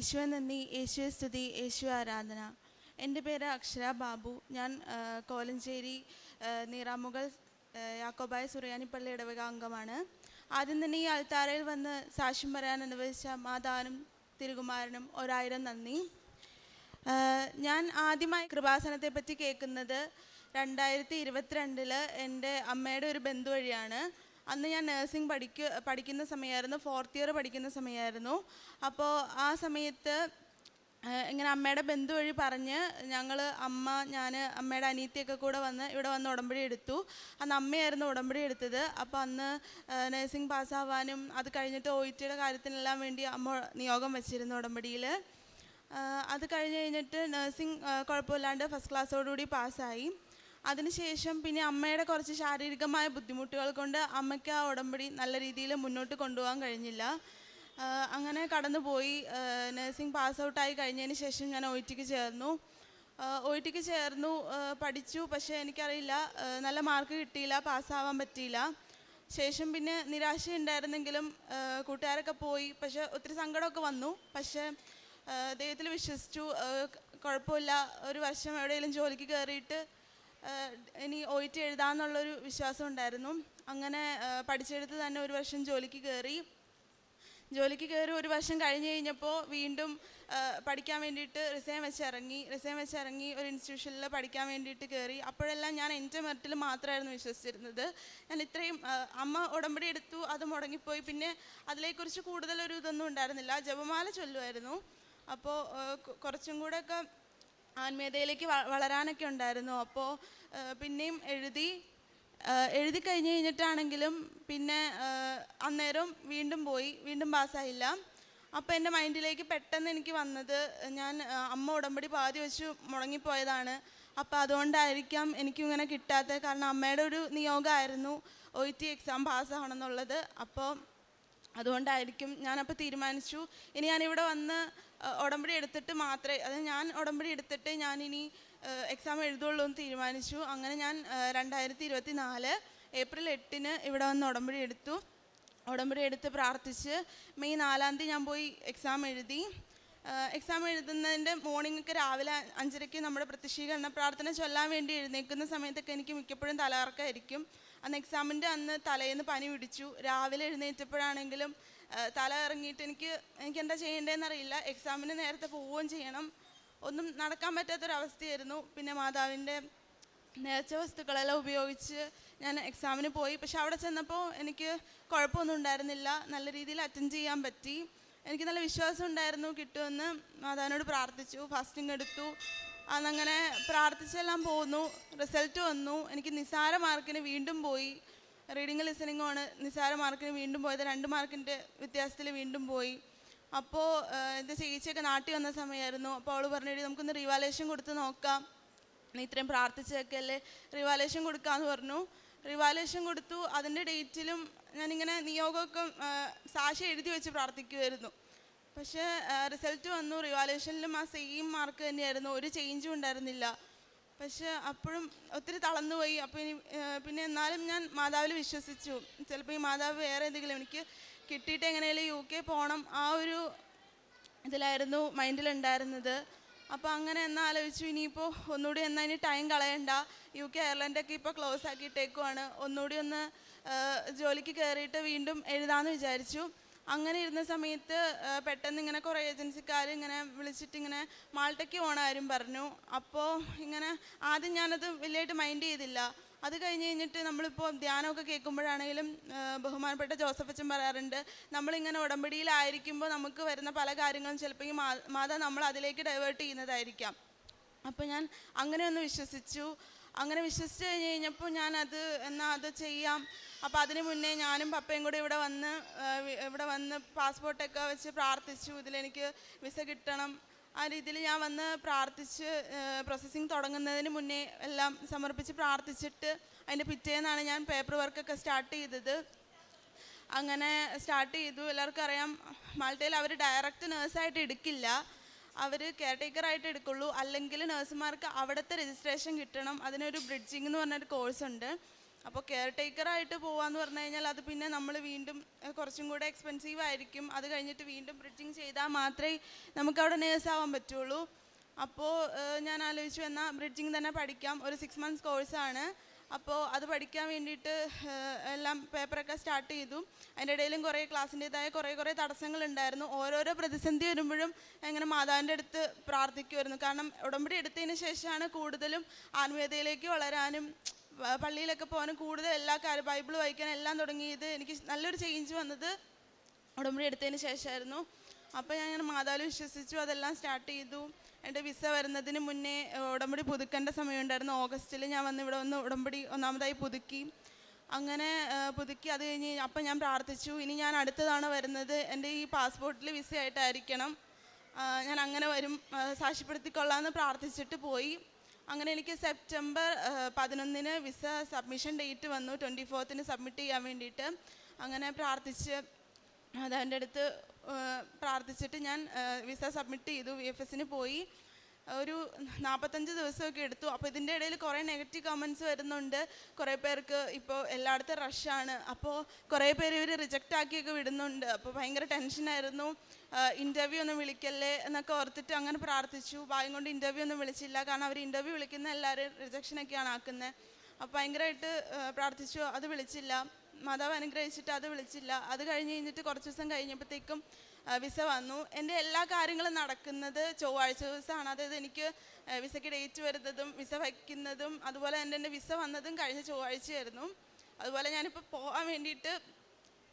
യേശുവെ നന്ദി യേശുവെ സ്തുതി യേശു ആരാധന. എന്റെ പേര് അക്ഷര ബാബു. ഞാൻ കോലഞ്ചേരി നീറാമുകൾ യാക്കോബായ സുറിയാനിപ്പള്ളി ഇടവക അംഗമാണ്. ആദ്യം തന്നെ ഈ ആൾത്താരയിൽ വന്ന് സാക്ഷ്യം പറയാൻ അനുവദിച്ച മാതാവിനും തിരുകുമാരനും ഒരായിരം നന്ദി. ഞാൻ ആദ്യമായി കൃപാസനത്തെ പറ്റി കേൾക്കുന്നത് രണ്ടായിരത്തി ഇരുപത്തിരണ്ടിൽ എന്റെ അമ്മയുടെ ഒരു ബന്ധു വഴിയാണ്. അന്ന് ഞാൻ നഴ്സിംഗ് പഠിക്ക പഠിക്കുന്ന സമയമായിരുന്നു ഫോർത്ത് ഇയർ പഠിക്കുന്ന സമയമായിരുന്നു അപ്പോൾ ആ സമയത്ത് ഇങ്ങനെ അമ്മയുടെ ബന്ധു വഴി പറഞ്ഞ് ഞങ്ങൾ അമ്മ ഞാൻ അമ്മയുടെ അനീത്തിയൊക്കെ കൂടെ വന്ന് ഇവിടെ വന്ന് ഉടമ്പടി എടുത്തു. അന്ന് അമ്മയായിരുന്നു ഉടമ്പടി എടുത്തത്. അപ്പോൾ അന്ന് നഴ്സിംഗ് പാസ്സാവാനും അത് കഴിഞ്ഞിട്ട് ഒ ടിയുടെ കാര്യത്തിനെല്ലാം വേണ്ടി അമ്മ നിയോഗം വെച്ചിരുന്നു ഉടമ്പടിയിൽ അത് കഴിഞ്ഞ് കഴിഞ്ഞിട്ട് നഴ്സിംഗ് കുഴപ്പമില്ലാണ്ട് ഫസ്റ്റ് ക്ലാസ്സോടുകൂടി പാസ്സായി അതിനുശേഷം പിന്നെ അമ്മയുടെ കുറച്ച് ശാരീരികമായ ബുദ്ധിമുട്ടുകൾ കൊണ്ട് അമ്മയ്ക്ക് ആ ഉടമ്പടി നല്ല രീതിയിൽ മുന്നോട്ട് കൊണ്ടുപോകാൻ കഴിഞ്ഞില്ല. അങ്ങനെ കടന്നുപോയി. നഴ്സിംഗ് പാസ് ഔട്ടായി കഴിഞ്ഞതിന് ശേഷം ഞാൻ ഒ ടിക്ക് ചേർന്നു. ഒ ടിക്ക് ചേർന്നു പഠിച്ചു. പക്ഷേ എനിക്കറിയില്ല നല്ല മാർക്ക് കിട്ടിയില്ല പാസ്സാവാൻ പറ്റിയില്ല. ശേഷം പിന്നെ നിരാശയുണ്ടായിരുന്നെങ്കിലും കൂട്ടുകാരൊക്കെ പോയി. പക്ഷേ ഒത്തിരി സങ്കടമൊക്കെ വന്നു. പക്ഷേ ദൈവത്തിൽ വിശ്വസിച്ചു. കുഴപ്പമില്ല. ഒരു വർഷം എവിടെയെങ്കിലും ജോലിക്ക് കയറിയിട്ട് ഇനി ഒ ടി എഴുതാമെന്നുള്ളൊരു വിശ്വാസം ഉണ്ടായിരുന്നു. അങ്ങനെ പഠിച്ചെടുത്ത് തന്നെ ഒരു വർഷം ജോലിക്ക് കയറി ജോലിക്ക് കയറി ഒരു വർഷം കഴിഞ്ഞ് കഴിഞ്ഞപ്പോൾ വീണ്ടും പഠിക്കാൻ വേണ്ടിയിട്ട് റിസൈൻ വെച്ചിറങ്ങി. റിസൈൻ ഒരു ഇൻസ്റ്റിറ്റ്യൂഷനിൽ പഠിക്കാൻ വേണ്ടിയിട്ട് കയറി അപ്പോഴെല്ലാം ഞാൻ എന്റെ മെറിറ്റിൽ മാത്രമായിരുന്നു വിശ്വസിച്ചിരുന്നത്. ഞാൻ ഇത്രയും അമ്മ ഉടമ്പടി എടുത്തു അത് മുടങ്ങിപ്പോയി. പിന്നെ അതിനെക്കുറിച്ച് കൂടുതലൊരു ഇതൊന്നും ഉണ്ടായിരുന്നില്ല. ജപമാല ചൊല്ലുമായിരുന്നു അപ്പോൾ കുറച്ചും കൂടെയൊക്കെ ആത്മീയതയിലേക്ക് വളരാനൊക്കെ ഉണ്ടായിരുന്നു. അപ്പോൾ പിന്നെയും എഴുതി എഴുതി കഴിഞ്ഞ് കഴിഞ്ഞിട്ടാണെങ്കിലും പിന്നെ അന്നേരം വീണ്ടും പോയി വീണ്ടും പാസ്സായില്ല. അപ്പോൾ എന്റെ മൈൻഡിലേക്ക് പെട്ടെന്ന് എനിക്ക് വന്നത് ഞാൻ അമ്മ ഉടമ്പടി പാതി വെച്ച് മുടങ്ങിപ്പോയതാണ്. അപ്പോൾ അതുകൊണ്ടായിരിക്കാം എനിക്കും ഇങ്ങനെ കിട്ടാത്തത്. കാരണം അമ്മയുടെ ഒരു നിയോഗമായിരുന്നു ഒ ടി എക്സാം പാസ്സാവണം എന്നുള്ളത്. അപ്പോൾ അതുകൊണ്ടായിരിക്കും ഞാനപ്പോൾ തീരുമാനിച്ചു. ഇനി ഞാനിവിടെ വന്ന് ഉടമ്പടി എടുത്തിട്ട് മാത്രമേ അതായത് ഞാൻ ഉടമ്പടി എടുത്തിട്ട് ഞാനിനി എക്സാം എഴുതുള്ളൂ എന്ന് തീരുമാനിച്ചു. അങ്ങനെ ഞാൻ രണ്ടായിരത്തി ഇരുപത്തി നാല് ഏപ്രിൽ എട്ടിന് ഇവിടെ വന്ന് ഉടമ്പടി എടുത്തു. ഉടമ്പടി എടുത്ത് പ്രാർത്ഥിച്ച് മെയ് നാലാം തീയതി ഞാൻ പോയി എക്സാം എഴുതി. എക്സാം എഴുതുന്നതിന്റെ മോർണിംഗ് ഒക്കെ രാവിലെ അഞ്ചരയ്ക്ക് നമ്മുടെ പ്രത്യക്ഷീകരണ പ്രാർത്ഥന ചൊല്ലാൻ വേണ്ടി എഴുന്നേൽക്കുന്ന സമയത്തൊക്കെ എനിക്ക് മിക്കപ്പോഴും തലകറക്കമായിരിക്കും അന്ന് എക്സാമിന്റെ അന്ന് തലേന്ന് പനി പിടിച്ചു. രാവിലെ എഴുന്നേറ്റപ്പോഴാണെങ്കിലും തല ഇറങ്ങിയിട്ട് എനിക്ക് എനിക്ക് എന്താ ചെയ്യേണ്ടതെന്ന് അറിയില്ല എക്സാമിന് നേരത്തെ പോവുകയും ചെയ്യണം. ഒന്നും നടക്കാൻ പറ്റാത്തൊരവസ്ഥയായിരുന്നു. പിന്നെ മാതാവിന്റെ നേർച്ച വസ്തുക്കളെല്ലാം ഉപയോഗിച്ച് ഞാൻ എക്സാമിന് പോയി. പക്ഷെ അവിടെ ചെന്നപ്പോൾ എനിക്ക് കുഴപ്പമൊന്നും ഉണ്ടായിരുന്നില്ല. നല്ല രീതിയിൽ അറ്റൻഡ് ചെയ്യാൻ പറ്റി. എനിക്ക് നല്ല വിശ്വാസം ഉണ്ടായിരുന്നു കിട്ടുമെന്ന് മാതാവിനോട് പ്രാർത്ഥിച്ചു. ഫാസ്റ്റിംഗ് എടുത്തു. അന്നങ്ങനെ പ്രാർത്ഥിച്ചെല്ലാം പോന്നു റിസൾട്ട് വന്നു. എനിക്ക് നിസാര മാർക്കിന് വീണ്ടും പോയി. റീഡിങ് ലിസണിങ്ങും ആണ് നിസാര മാർക്കിന് വീണ്ടും പോയത്. രണ്ട് മാർക്കിന്റെ വ്യത്യാസത്തിൽ വീണ്ടും പോയി. അപ്പോൾ എന്റെ ചേച്ചിയൊക്കെ നാട്ടിൽ വന്ന സമയമായിരുന്നു. അപ്പോൾ അവൾ പറഞ്ഞു "എടി, നമുക്കൊന്ന് റിവാലേഷൻ കൊടുത്ത് നോക്കാം. നീ ഇത്രയും പ്രാർത്ഥിച്ചതൊക്കെ അല്ലേ? റിവാലേഷൻ കൊടുക്കാമെന്ന് പറഞ്ഞു. റിവാലേഷൻ കൊടുത്തു. അതിന്റെ ഡേറ്റിലും ഞാനിങ്ങനെ നിയോഗമൊക്കെ സാക്ഷി എഴുതി വെച്ച് പ്രാർത്ഥിക്കുമായിരുന്നു പക്ഷേ റിസൾട്ട് വന്നു. റിവാലേഷനിലും ആ സെയിം മാർക്ക് തന്നെയായിരുന്നു. ഒരു ചേഞ്ചും ഉണ്ടായിരുന്നില്ല. പക്ഷേ അപ്പോഴും ഒത്തിരി തളർന്നുപോയി. അപ്പോൾ ഇനി പിന്നെ എന്നാലും ഞാൻ മാതാവിൽ വിശ്വസിച്ചു. ചിലപ്പോൾ ഈ മാതാവ് വേറെ എന്തെങ്കിലും എനിക്ക് കിട്ടിയിട്ട് എങ്ങനെയാലും യു കെ പോകണം ആ ഒരു ഇതിലായിരുന്നു മൈൻഡിലുണ്ടായിരുന്നത് അപ്പോൾ അങ്ങനെ എന്നാൽ ആലോചിച്ചു. ഇനിയിപ്പോൾ ഒന്നുകൂടി എന്നാൽ ഇനി ടൈം കളയണ്ട. യു കെ അയർലൻഡൊക്കെ ഇപ്പോൾ ക്ലോസ് ആക്കിയിട്ടേക്കുവാണ്. ഒന്നുകൂടി ഒന്ന് ജോലിക്ക് കയറിയിട്ട് വീണ്ടും എഴുതാമെന്ന് വിചാരിച്ചു. അങ്ങനെ ഇരുന്ന സമയത്ത് പെട്ടെന്ന് ഇങ്ങനെ കുറേ ഏജൻസിക്കാർ ഇങ്ങനെ വിളിച്ചിട്ട് ഇങ്ങനെ മാൾട്ടയ്ക്ക് പോകണമാരും പറഞ്ഞു. അപ്പോൾ ഇങ്ങനെ ആദ്യം ഞാനത് വലിയായിട്ട് മൈൻഡ് ചെയ്തില്ല. അത് കഴിഞ്ഞ് കഴിഞ്ഞിട്ട് നമ്മളിപ്പോൾ ധ്യാനമൊക്കെ കേൾക്കുമ്പോഴാണെങ്കിലും ബഹുമാനപ്പെട്ട ജോസഫ് അച്ഛൻ പറയാറുണ്ട് നമ്മളിങ്ങനെ ഉടമ്പടിയിലായിരിക്കുമ്പോൾ നമുക്ക് വരുന്ന പല കാര്യങ്ങളും ചിലപ്പോൾ മാതാ നമ്മൾ അതിലേക്ക് ഡൈവേർട്ട് ചെയ്യുന്നതായിരിക്കാം. അപ്പോൾ ഞാൻ അങ്ങനെ ഒന്ന് വിശ്വസിച്ചു. അങ്ങനെ വിശ്വസിച്ച് കഴിഞ്ഞ് കഴിഞ്ഞപ്പോൾ ഞാനത് എന്നാൽ അത് ചെയ്യാം. അപ്പോൾ അതിന് മുന്നേ ഞാനും പപ്പയും കൂടെ ഇവിടെ വന്ന് ഇവിടെ വന്ന് പാസ്പോർട്ടൊക്കെ വെച്ച് പ്രാർത്ഥിച്ചു. ഇതിലെനിക്ക് വിസ കിട്ടണം. ആ രീതിയിൽ ഞാൻ വന്ന് പ്രാർത്ഥിച്ച് പ്രോസസ്സിങ് തുടങ്ങുന്നതിന് മുന്നേ എല്ലാം സമർപ്പിച്ച് പ്രാർത്ഥിച്ചിട്ട് അതിന്റെ പിറ്റേന്നാണ് ഞാൻ പേപ്പർ വർക്കൊക്കെ സ്റ്റാർട്ട് ചെയ്തത്. അങ്ങനെ സ്റ്റാർട്ട് ചെയ്തു. എല്ലാവർക്കും അറിയാം മാൾട്ടയിൽ അവർ ഡയറക്റ്റ് നേഴ്സായിട്ട് എടുക്കില്ല. അവർ കെയർ ടേക്കറായിട്ട് എടുക്കുള്ളൂ. അല്ലെങ്കിൽ നഴ്സുമാർക്ക് അവിടുത്തെ രജിസ്ട്രേഷൻ കിട്ടണം. അതിനൊരു ബ്രിഡ്ജിങ് എന്ന് പറഞ്ഞൊരു കോഴ്സ് ഉണ്ട്. അപ്പോൾ കെയർ ടേക്കറായിട്ട് പോവാന്ന് പറഞ്ഞു കഴിഞ്ഞാൽ അത് പിന്നെ നമ്മൾ വീണ്ടും കുറച്ചും കൂടെ എക്സ്പെൻസീവ് ആയിരിക്കും. അത് കഴിഞ്ഞിട്ട് വീണ്ടും ബ്രിഡ്ജിങ് ചെയ്താൽ മാത്രമേ നമുക്ക് അവിടെ നേഴ്സ് ആവാൻ പറ്റുള്ളൂ. അപ്പോൾ ഞാൻ ആലോചിച്ചു എന്നാൽ ബ്രിഡ്ജിങ് തന്നെ പഠിക്കാം. ഒരു സിക്സ് മന്ത്സ് കോഴ്സാണ് അപ്പോൾ അത് പഠിക്കാൻ വേണ്ടിയിട്ട് എല്ലാം പേപ്പറൊക്കെ സ്റ്റാർട്ട് ചെയ്തു. അതിന്റെ ഇടയിലും കുറേ ക്ലാസ്സിന്റെതായ കുറേ കുറേ തടസ്സങ്ങളുണ്ടായിരുന്നു. ഓരോരോ പ്രതിസന്ധി വരുമ്പോഴും എങ്ങനെ മാതാവിന്റെ അടുത്ത് പ്രാർത്ഥിക്കുമായിരുന്നു. കാരണം ഉടമ്പടി എടുത്തതിന് ശേഷമാണ് കൂടുതലും ആത്മീയതയിലേക്ക് വളരാനും പള്ളിയിലൊക്കെ പോകാനും കൂടുതൽ എല്ലാ കാര്യം ബൈബിൾ വായിക്കാനും എല്ലാം തുടങ്ങിയത് എനിക്ക് നല്ലൊരു ചേഞ്ച് വന്നത് ഉടമ്പടി എടുത്തതിന് ശേഷമായിരുന്നു. അപ്പോൾ ഞാൻ ഇങ്ങനെ മാതാവിൽ വിശ്വസിച്ചു അതെല്ലാം സ്റ്റാർട്ട് ചെയ്തു. എന്റെ വിസ വരുന്നതിന് മുന്നേ ഉടമ്പടി പുതുക്കേണ്ട സമയമുണ്ടായിരുന്നു. ഓഗസ്റ്റിൽ ഞാൻ വന്ന് ഇവിടെ വന്ന് ഉടമ്പടി ഒന്നാമതായി പുതുക്കി. അങ്ങനെ പുതുക്കി അത് കഴിഞ്ഞ് അപ്പം ഞാൻ പ്രാർത്ഥിച്ചു ഇനി ഞാൻ അടുത്തതാണ് വരുന്നത്. എന്റെ ഈ പാസ്പോർട്ടിൽ വിസ ആയിട്ടായിരിക്കണം. ഞാൻ അങ്ങനെ വരും. സാക്ഷ്യപ്പെടുത്തിക്കൊള്ളാമെന്ന് പ്രാർത്ഥിച്ചിട്ട് പോയി. അങ്ങനെ എനിക്ക് സെപ്റ്റംബർ പതിനൊന്നിന് വിസ സബ്മിഷൻ ഡേറ്റ് വന്നു. ട്വന്റി ഫോർത്തിന് സബ്മിറ്റ് ചെയ്യാൻ വേണ്ടിയിട്ട്. അങ്ങനെ പ്രാർത്ഥിച്ച് അതവന്റെ അടുത്ത് ആ, പ്രാർത്ഥിച്ചിട്ട് ഞാൻ വിസ സബ്മിറ്റ് ചെയ്തു. വി എഫ് എസിന് പോയി. ഒരു നാൽപ്പത്തഞ്ച് ദിവസമൊക്കെ എടുത്തു. അപ്പോൾ ഇതിന്റെ ഇടയിൽ കുറേ നെഗറ്റീവ് കമൻസ് വരുന്നുണ്ട്. കുറേ പേർക്ക് ഇപ്പോൾ എല്ലായിടത്തും റഷാണ് അപ്പോൾ കുറേ പേര് ഇവർ റിജക്റ്റ് ആക്കിയൊക്കെ വിടുന്നുണ്ട്. അപ്പോൾ ഭയങ്കര ടെൻഷനായിരുന്നു ഇന്റർവ്യൂ ഒന്നും വിളിക്കല്ലേ എന്നൊക്കെ ഓർത്തിട്ട് അങ്ങനെ പ്രാർത്ഥിച്ചു. ഭാഗ്യം കൊണ്ട് ഇന്റർവ്യൂ ഒന്നും വിളിച്ചില്ല. കാരണം അവർ ഇന്റർവ്യൂ വിളിക്കുന്ന എല്ലാവരും റിജക്ഷനൊക്കെയാണ് ആക്കുന്നത് അപ്പോൾ ഭയങ്കരമായിട്ട് പ്രാർത്ഥിച്ചു. അത് വിളിച്ചില്ല. മാതാവ് അനുഗ്രഹിച്ചിട്ട് അത് വിളിച്ചില്ല. അത് കഴിഞ്ഞ് കഴിഞ്ഞിട്ട് കുറച്ച് ദിവസം കഴിഞ്ഞപ്പോഴത്തേക്കും വിസ വന്നു. എന്റെ എല്ലാ കാര്യങ്ങളും നടക്കുന്നത് ചൊവ്വാഴ്ച ദിവസമാണ്. അതായത് എനിക്ക് വിസയ്ക്ക് ഡേറ്റ് വരുന്നതും വിസ വയ്ക്കുന്നതും അതുപോലെ എന്റെ എന്റെ വിസ വന്നതും കഴിഞ്ഞ ചൊവ്വാഴ്ചയായിരുന്നു. അതുപോലെ ഞാനിപ്പോൾ പോകാൻ വേണ്ടിയിട്ട്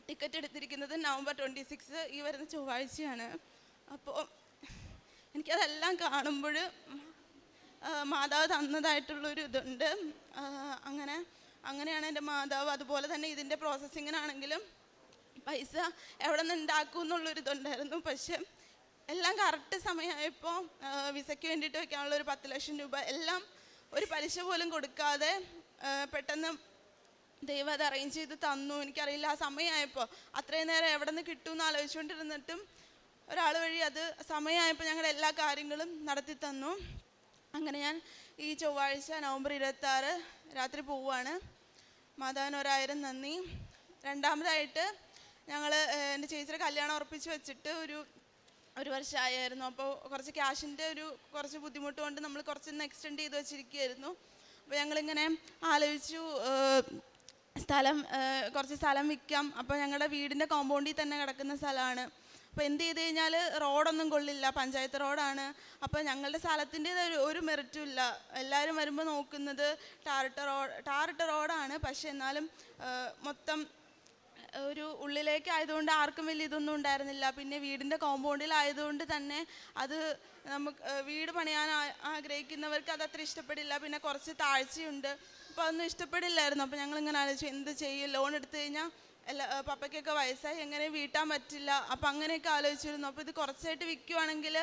ടിക്കറ്റ് എടുത്തിരിക്കുന്നത് നവംബർ ട്വന്റി സിക്സ് ഈ വരുന്ന ചൊവ്വാഴ്ചയാണ്. അപ്പോൾ എനിക്കതെല്ലാം കാണുമ്പോൾ മാതാവ് തന്നതായിട്ടുള്ളൊരു ഇതുണ്ട്. അങ്ങനെ അങ്ങനെയാണ് എന്റെ മാതാവ് അതുപോലെ തന്നെ ഇതിന്റെ പ്രോസസ്സിങ്ങിനാണെങ്കിലും പൈസ എവിടെ നിന്ന് ഉണ്ടാക്കും എന്നുള്ളൊരു ഇതുണ്ടായിരുന്നു. പക്ഷെ എല്ലാം കറക്റ്റ് സമയമായപ്പോൾ വിസയ്ക്ക് വേണ്ടിയിട്ട് വെക്കാനുള്ള ഒരു പത്ത് ലക്ഷം രൂപ എല്ലാം ഒരു പലിശ പോലും കൊടുക്കാതെ പെട്ടെന്ന് ദൈവം അത് അറേഞ്ച് ചെയ്ത് തന്നു. എനിക്കറിയില്ല ആ സമയമായപ്പോൾ അത്രയും നേരം എവിടെ നിന്ന് കിട്ടുമെന്ന് ആലോചിച്ചുകൊണ്ടിരുന്നിട്ടും ഒരാൾ വഴി അത് സമയമായപ്പോൾ ഞങ്ങളുടെ എല്ലാ കാര്യങ്ങളും നടത്തി തന്നു. അങ്ങനെ ഞാൻ ഈ ചൊവ്വാഴ്ച നവംബർ ഇരുപത്തി രാത്രി പോവുകയാണ്. മാതാവിന് ഒരായിരം നന്ദി. രണ്ടാമതായിട്ട് ഞങ്ങൾ എന്റെ ചേച്ചിയുടെ കല്യാണം ഉറപ്പിച്ച് വെച്ചിട്ട് ഒരു ഒരു വർഷമായിരുന്നു അപ്പോൾ കുറച്ച് ക്യാഷിന്റെ ഒരു കുറച്ച് ബുദ്ധിമുട്ട് കൊണ്ട് നമ്മൾ കുറച്ചൊന്ന് എക്സ്റ്റെൻഡ് ചെയ്ത് വെച്ചിരിക്കുകയായിരുന്നു. അപ്പോൾ ഞങ്ങളിങ്ങനെ ആലോചിച്ചു സ്ഥലം കുറച്ച് സ്ഥലം വിൽക്കാം. അപ്പോൾ ഞങ്ങളുടെ വീടിന്റെ കോമ്പൗണ്ടിൽ തന്നെ കിടക്കുന്ന സ്ഥലമാണ്. അപ്പോൾ എന്ത് ചെയ്ത് കഴിഞ്ഞാൽ റോഡൊന്നും കൊള്ളില്ല പഞ്ചായത്ത് റോഡാണ്. അപ്പോൾ ഞങ്ങളുടെ സ്ഥലത്തിന്റെ ഒരു ഒരു മെറിറ്റും ഇല്ല. എല്ലാവരും വരുമ്പോൾ നോക്കുന്നത് ടാറിട്ട റോഡ് ടാറിട്ട റോഡാണ്. പക്ഷേ എന്നാലും മൊത്തം ഒരു ഉള്ളിലേക്ക് ആയതുകൊണ്ട് ആർക്കും വലിയ ഇതൊന്നും ഉണ്ടായിരുന്നില്ല. പിന്നെ വീടിന്റെ കോമ്പൗണ്ടിലായതുകൊണ്ട് തന്നെ അത് നമുക്ക് വീട് പണിയാൻ ആഗ്രഹിക്കുന്നവർക്ക് അത് അത്ര ഇഷ്ടപ്പെടില്ല. പിന്നെ കുറച്ച് താഴ്ചയുണ്ട്. അപ്പോൾ അതൊന്നും ഇഷ്ടപ്പെടില്ലായിരുന്നു. അപ്പോൾ ഞങ്ങളിങ്ങനെ ആലോചിച്ചു എന്ത് ചെയ്യും? ലോൺ എടുത്തു കഴിഞ്ഞാൽ എല്ലാ പപ്പയ്ക്കൊക്കെ വയസ്സായി എങ്ങനെ വീട്ടാൻ പറ്റില്ല. അപ്പം അങ്ങനെയൊക്കെ ആലോചിച്ചിരുന്നു. അപ്പോൾ ഇത് കുറച്ചായിട്ട് വിൽക്കുവാണെങ്കിൽ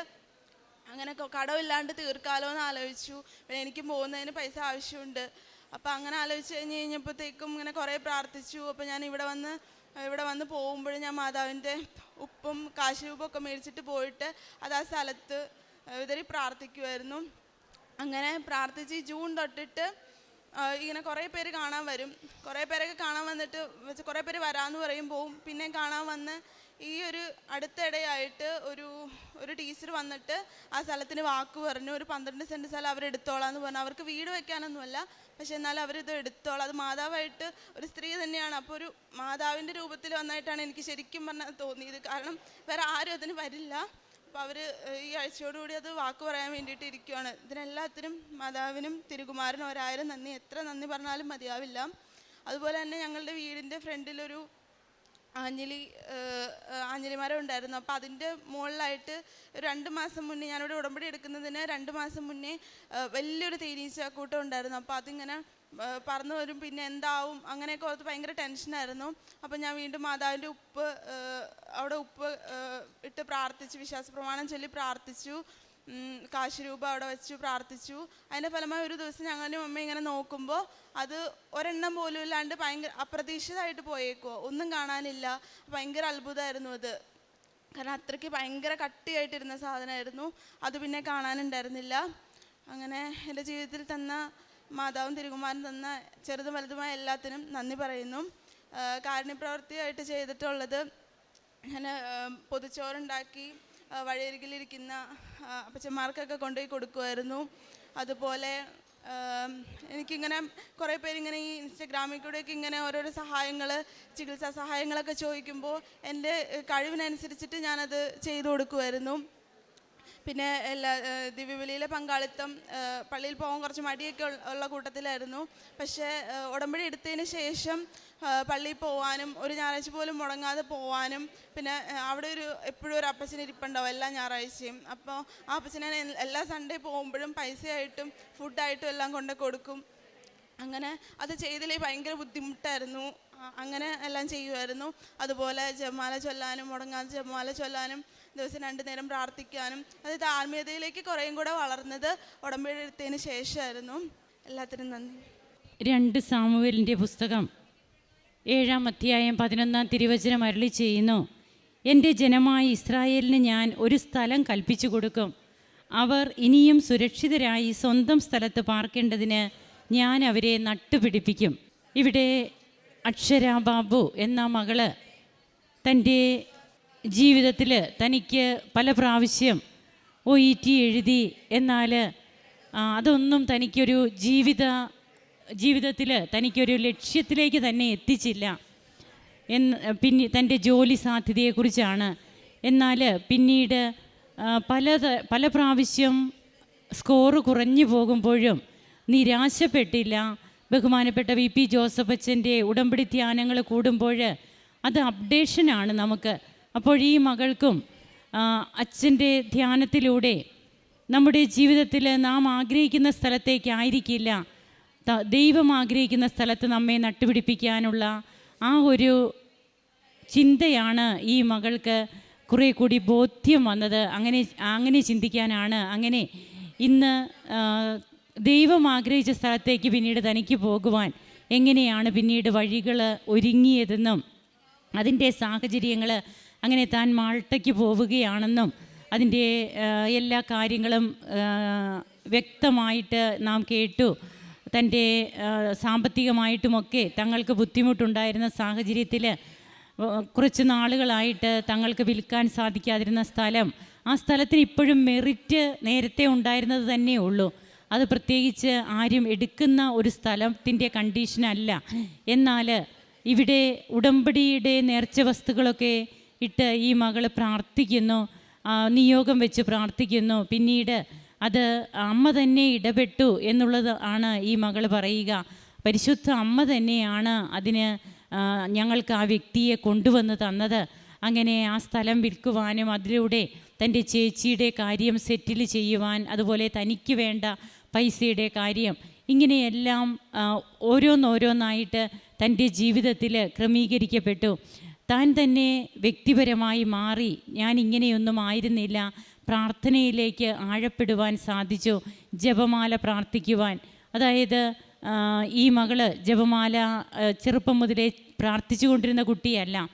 അങ്ങനെ കടമില്ലാണ്ട് തീർക്കാലോ എന്ന് ആലോചിച്ചു. പിന്നെ എനിക്ക് പോകുന്നതിന് പൈസ ആവശ്യമുണ്ട്. അപ്പം അങ്ങനെ ആലോചിച്ച് കഴിഞ്ഞ് കഴിഞ്ഞപ്പോഴത്തേക്കും ഇങ്ങനെ കുറേ പ്രാർത്ഥിച്ചു. അപ്പം ഞാൻ ഇവിടെ വന്ന് ഇവിടെ വന്ന് പോകുമ്പോഴും ഞാൻ മാതാവിന്റെ ഉപ്പും കാശുരൂപം ഒക്കെ മേടിച്ചിട്ട് പോയിട്ട് അത് ആ സ്ഥലത്ത് ഇതറി പ്രാർത്ഥിക്കുമായിരുന്നു അങ്ങനെ പ്രാർത്ഥിച്ച് ജൂൺ തൊട്ടിട്ട് ഇങ്ങനെ കുറേ പേര് കാണാൻ വരും. കുറേ പേരൊക്കെ കാണാൻ വന്നിട്ട് കുറേ പേര് വരാമെന്ന് പറയും പോവും. പിന്നെ കാണാൻ വന്ന് ഈ ഒരു അടുത്തിടെയായിട്ട് ഒരു ഒരു ടീച്ചർ വന്നിട്ട് ആ സ്ഥലത്തിന് വാക്ക് പറഞ്ഞു ഒരു പന്ത്രണ്ട് സെന്റ് സ്ഥലം അവർ എടുത്തോളാന്ന് പറഞ്ഞു. അവർക്ക് വീട് വെക്കാനൊന്നുമല്ല പക്ഷെ എന്നാലും അവരിത് എടുത്തോളാം. അത് മാതാവായിട്ട് ഒരു സ്ത്രീ തന്നെയാണ്. അപ്പോൾ ഒരു മാതാവിന്റെ രൂപത്തിൽ വന്നായിട്ടാണ് എനിക്ക് ശരിക്കും പറഞ്ഞാൽ തോന്നിയത്. കാരണം വേറെ ആരും അതിന് വരില്ല. അപ്പോൾ അവർ ഈ ആഴ്ചയോടുകൂടി അത് വാക്ക് പറയാൻ വേണ്ടിയിട്ട് ഇരിക്കുകയാണ് ഇതിനെല്ലാത്തിനും മാതാവിനും തിരുകുമാരനും ഒരായിരം നന്ദി. എത്ര നന്ദി പറഞ്ഞാലും മതിയാവില്ല. അതുപോലെ തന്നെ ഞങ്ങളുടെ വീടിന്റെ ഫ്രണ്ടിലൊരു ആഞ്ഞിലി ആഞ്ഞിലിമരം ഉണ്ടായിരുന്നു. അപ്പോൾ അതിന്റെ മുകളിലായിട്ട് രണ്ട് മാസം മുന്നേ ഞാനിവിടെ ഉടമ്പടി എടുക്കുന്നതിന് രണ്ട് മാസം മുന്നേ വലിയൊരു തേനീച്ച കൂട്ടം ഉണ്ടായിരുന്നു. അപ്പോൾ അതിങ്ങനെ പറന്നു വരും. പിന്നെ എന്താവും? അങ്ങനെയൊക്കെ ഓർത്ത് ഭയങ്കര ടെൻഷനായിരുന്നു അപ്പം ഞാൻ വീണ്ടും മാതാവിന്റെ ഉപ്പ് അവിടെ ഉപ്പ് ഇട്ട് പ്രാർത്ഥിച്ചു വിശ്വാസ പ്രമാണം ചൊല്ലി പ്രാർത്ഥിച്ചു. ഉം, കാശ് രൂപ അവിടെ വെച്ച് പ്രാർത്ഥിച്ചു. അതിന്റെ ഫലമായി ഒരു ദിവസം ഞങ്ങളുടെ അമ്മ ഇങ്ങനെ നോക്കുമ്പോൾ അത് ഒരെണ്ണം പോലും ഇല്ലാണ്ട് ഭയങ്കര അപ്രതീക്ഷിതമായിട്ട് പോയേക്കുമോ ഒന്നും കാണാനില്ല. ഭയങ്കര അത്ഭുതമായിരുന്നു അത്. കാരണം അത്രയ്ക്ക് ഭയങ്കര കട്ടിയായിട്ടിരുന്ന സാധനമായിരുന്നു. അത് പിന്നെ കാണാനുണ്ടായിരുന്നില്ല. അങ്ങനെ എന്റെ ജീവിതത്തിൽ തന്ന മാതാവും തിരുകുമാരൻ തന്ന ചെറുതും വലുതുമായ എല്ലാത്തിനും നന്ദി പറയുന്നു. കാരുണ്യപ്രവർത്തിയായിട്ട് ചെയ്തിട്ടുള്ളത് ഞാൻ പൊതിച്ചോറുണ്ടാക്കി വഴിയരികിലിരിക്കുന്ന അപ്പച്ചന്മാർക്കൊക്കെ കൊണ്ടുപോയി കൊടുക്കുമായിരുന്നു. അതുപോലെ എനിക്കിങ്ങനെ കുറേ പേരിങ്ങനെ ഈ ഇൻസ്റ്റഗ്രാമിൽ കൂടെയൊക്കെ ഇങ്ങനെ ഓരോരോ സഹായങ്ങൾ ചികിത്സാ സഹായങ്ങളൊക്കെ ചോദിക്കുമ്പോൾ എന്റെ കഴിവിനനുസരിച്ചിട്ട് ഞാനത് ചെയ്തു കൊടുക്കുമായിരുന്നു. പിന്നെ എല്ലാ ദിവ്യബലിയിലെ പങ്കാളിത്തം പള്ളിയിൽ പോകാൻ കുറച്ച് മടിയൊക്കെ ഉള്ള- കൂട്ടത്തിലായിരുന്നു. പക്ഷേ ഉടമ്പടി എടുത്തതിന് ശേഷം പള്ളിയിൽ പോവാനും ഒരു ഞായറാഴ്ച പോലും മുടങ്ങാതെ പോവാനും പിന്നെ അവിടെ ഒരു എപ്പോഴും ഒരു അപ്പച്ചൻ ഇരിപ്പുണ്ടാവും എല്ലാ ഞായറാഴ്ചയും. അപ്പോൾ ആ അപ്പച്ചനെ എല്ലാ സൺഡേ പോകുമ്പോഴും പൈസയായിട്ടും ഫുഡായിട്ടും എല്ലാം കൊണ്ട് കൊടുക്കും. അങ്ങനെ അത് ചെയ്തില്ലേ ഭയങ്കര ബുദ്ധിമുട്ടായിരുന്നു. അങ്ങനെ എല്ലാം ചെയ്യുമായിരുന്നു. അതുപോലെ ജമാല ചൊല്ലാനും മുടങ്ങാതെ ജമാല ചൊല്ലാനും ദിവസം രണ്ടു നേരം പ്രാർത്ഥിക്കാനും അതായത് ആത്മീയതയിലേക്ക് കുറേയും കൂടെ വളർന്നത് ഉടമ്പടി എടുത്തതിന് ശേഷമായിരുന്നു. എല്ലാത്തിനും നന്ദി. രണ്ട് സാമുവേലിന്റെ പുസ്തകം ഏഴാം അധ്യായം പതിനൊന്നാം തിരുവചനം അരളി ചെയ്യുന്നു. എന്റെ ജനമായ ഇസ്രായേലിന് ഞാൻ ഒരു സ്ഥലം കൽപ്പിച്ചു കൊടുക്കും. അവർ ഇനിയും സുരക്ഷിതരായി സ്വന്തം സ്ഥലത്ത് പാർക്കേണ്ടതിന് ഞാൻ അവരെ നട്ടുപിടിപ്പിക്കും. ഇവിടെ അക്ഷര ബാബു എന്ന മകൾ തന്റെ ജീവിതത്തിൽ തനിക്ക് പല പ്രാവശ്യം ഒ ഇ ടി എഴുതി എന്നാൽ അതൊന്നും തനിക്കൊരു ജീവിത ജീവിതത്തിൽ തനിക്കൊരു ലക്ഷ്യത്തിലേക്ക് തന്നെ എത്തിച്ചില്ല. എന്ന് പിന്നെ തന്റെ ജോലി സാധ്യതയെക്കുറിച്ചാണ്. എന്നാൽ പിന്നീട് പല പല പ്രാവശ്യം സ്കോറ് കുറഞ്ഞു പോകുമ്പോഴും നിരാശപ്പെട്ടില്ല. ബഹുമാനപ്പെട്ട വി പി ജോസഫ് അച്ഛന്റെ ഉടമ്പടി ധ്യാനങ്ങൾ കൂടുമ്പോൾ അത് അപ്ഡേഷനാണ് നമുക്ക് അപ്പോൾ ഈ മകൾക്കും അച്ഛന്റെ ധ്യാനത്തിലൂടെ നമ്മുടെ ജീവിതത്തിൽ നാം ആഗ്രഹിക്കുന്ന സ്ഥലത്തേക്കായിരിക്കില്ല ദൈവം ആഗ്രഹിക്കുന്ന സ്ഥലത്ത് നമ്മെ നട്ടുപിടിപ്പിക്കാനുള്ള ആ ഒരു ചിന്തയാണ് ഈ മകൾക്ക് കുറേ കൂടി ബോധ്യം വന്നത്. അങ്ങനെ അങ്ങനെ ചിന്തിക്കാനാണ്. അങ്ങനെ ഇന്ന് ദൈവം ആഗ്രഹിച്ച സ്ഥലത്തേക്ക് പിന്നീട് തനിക്ക് പോകുവാൻ എങ്ങനെയാണ് പിന്നീട് വഴികൾ ഒരുങ്ങിയതെന്നും അതിന്റെ സാഹചര്യങ്ങൾ അങ്ങനെ താൻ മാൾട്ടയ്ക്ക് പോവുകയാണെന്നും അതിന്റെ എല്ലാ കാര്യങ്ങളും വ്യക്തമായിട്ട് നാം കേട്ടു. തന്റെ സാമ്പത്തികമായിട്ടുമൊക്കെ തങ്ങൾക്ക് ബുദ്ധിമുട്ടുണ്ടായിരുന്ന സാഹചര്യത്തിൽ കുറച്ച് നാളുകളായിട്ട് തങ്ങൾക്ക് വിൽക്കാൻ സാധിക്കാതിരുന്ന സ്ഥലം ആ സ്ഥലത്തിന് ഇപ്പോഴും മെറിറ്റ് നേരത്തെ ഉണ്ടായിരുന്നത് തന്നെ ഉള്ളൂ. അത് പ്രത്യേകിച്ച് ആരും എടുക്കുന്ന ഒരു സ്ഥലത്തിന്റെ കണ്ടീഷനല്ല. എന്നാൽ ഇവിടെ ഉടമ്പടിയുടെ നേർച്ച വസ്തുക്കളൊക്കെ ഇട്ട് ഈ മകൾ പ്രാർത്ഥിക്കുന്നു. നിയോഗം വെച്ച് പ്രാർത്ഥിക്കുന്നു. പിന്നീട് അത് അമ്മ തന്നെ ഇടപെട്ടു എന്നുള്ളത് ആണ് ഈ മകൾ പറയുക. പരിശുദ്ധ അമ്മ തന്നെയാണ് അതിന് ഞങ്ങൾക്ക് ആ വ്യക്തിയെ കൊണ്ടുവന്ന് തന്നത്. അങ്ങനെ ആ സ്ഥലം വിൽക്കുവാനും അതിലൂടെ തന്റെ ചേച്ചിയുടെ കാര്യം സെറ്റിൽ ചെയ്യുവാൻ അതുപോലെ തനിക്ക് വേണ്ട പൈസയുടെ കാര്യം ഇങ്ങനെയെല്ലാം ഓരോന്നോരോന്നായിട്ട് തന്റെ ജീവിതത്തിൽ ക്രമീകരിക്കപ്പെട്ടു. താൻ തന്നെ വ്യക്തിപരമായി മാറി ഞാൻ ഇങ്ങനെയൊന്നും ആയിരുന്നില്ല. പ്രാർത്ഥനയിലേക്ക് ആഴപ്പെടുവാൻ സാധിച്ചു. ജപമാല പ്രാർത്ഥിക്കുവാൻ. അതായത് ഈ മകൾ ജപമാല ചെറുപ്പം മുതലേ പ്രാർത്ഥിച്ചു കൊണ്ടിരുന്ന കുട്ടിയല്ല.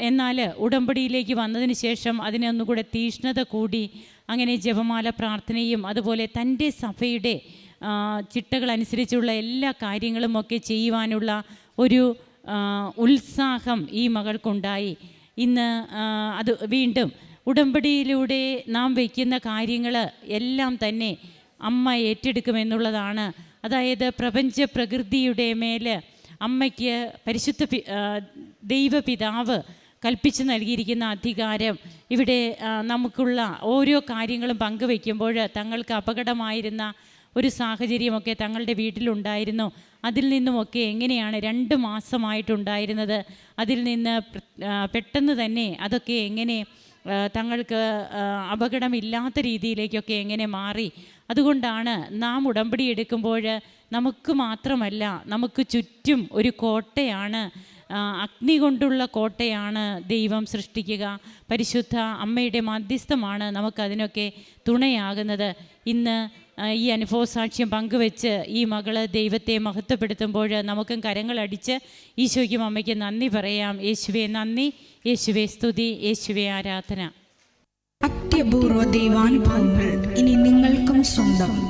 എന്നാൽ ഉടമ്പടിയിലേക്ക് വന്നതിന് ശേഷം അതിനൊന്നുകൂടെ തീഷ്ണത കൂടി അങ്ങനെ ജപമാല പ്രാർത്ഥനയും അതുപോലെ തന്റെ സഭയുടെ ചിട്ടകൾ ചിട്ടകളനുസരിച്ചുള്ള എല്ലാ കാര്യങ്ങളും ഒക്കെ ചെയ്യുവാനുള്ള ഒരു ഉത്സാഹം ഈ മകൾക്കുണ്ടായി. ഇന്ന് അത് വീണ്ടും ഉടമ്പടിയിലൂടെ നാം വയ്ക്കുന്ന കാര്യങ്ങൾ എല്ലാം തന്നെ അമ്മ ഏറ്റെടുക്കുമെന്നുള്ളതാണ്. അതായത് പ്രപഞ്ച പ്രകൃതിയുടെ മേൽ അമ്മയ്ക്ക് പരിശുദ്ധ ദൈവപിതാവ് കൽപ്പിച്ചു നൽകിയിരിക്കുന്ന അധികാരം. ഇവിടെ നമുക്കുള്ള ഓരോ കാര്യങ്ങളും പങ്കുവെക്കുമ്പോൾ തങ്ങൾക്ക് അപകടമായിരുന്ന ഒരു സാഹചര്യമൊക്കെ തങ്ങളുടെ വീട്ടിലുണ്ടായിരുന്നു. അതിൽ നിന്നുമൊക്കെ എങ്ങനെയാണ് രണ്ട് മാസമായിട്ടുണ്ടായിരുന്നത്? അതിൽ നിന്ന് പെട്ടെന്ന് തന്നെ അതൊക്കെ എങ്ങനെ തങ്ങൾക്ക് അപകടമില്ലാത്ത രീതിയിലേക്കൊക്കെ എങ്ങനെ മാറി? അതുകൊണ്ടാണ് നാം ഉടമ്പടി എടുക്കുമ്പോൾ നമുക്ക് മാത്രമല്ല നമുക്ക് ചുറ്റും ഒരു കോട്ടയാണ് അഗ്നി കൊണ്ടുള്ള കോട്ടയാണ് ദൈവം സൃഷ്ടിക്കുക. പരിശുദ്ധ അമ്മയുടെ മാധ്യസ്ഥമാണ് നമുക്കതിനൊക്കെ തുണയാകുന്നത്. ഇന്ന് ഈ അനുഭവസാക്ഷ്യം പങ്കുവെച്ച് ഈ മകൾ ദൈവത്തെ മഹത്വപ്പെടുത്തുമ്പോൾ നമുക്കും കരങ്ങളടിച്ച് ഈശോയ്ക്കും അമ്മയ്ക്ക് നന്ദി പറയാം. യേശുവെ നന്ദി. യേശുവെ സ്തുതി. യേശുവെ ആരാധന. അത്യപൂർവ ദൈവാനുഭവങ്ങൾ ഇനി നിങ്ങൾക്കും സ്വന്തം.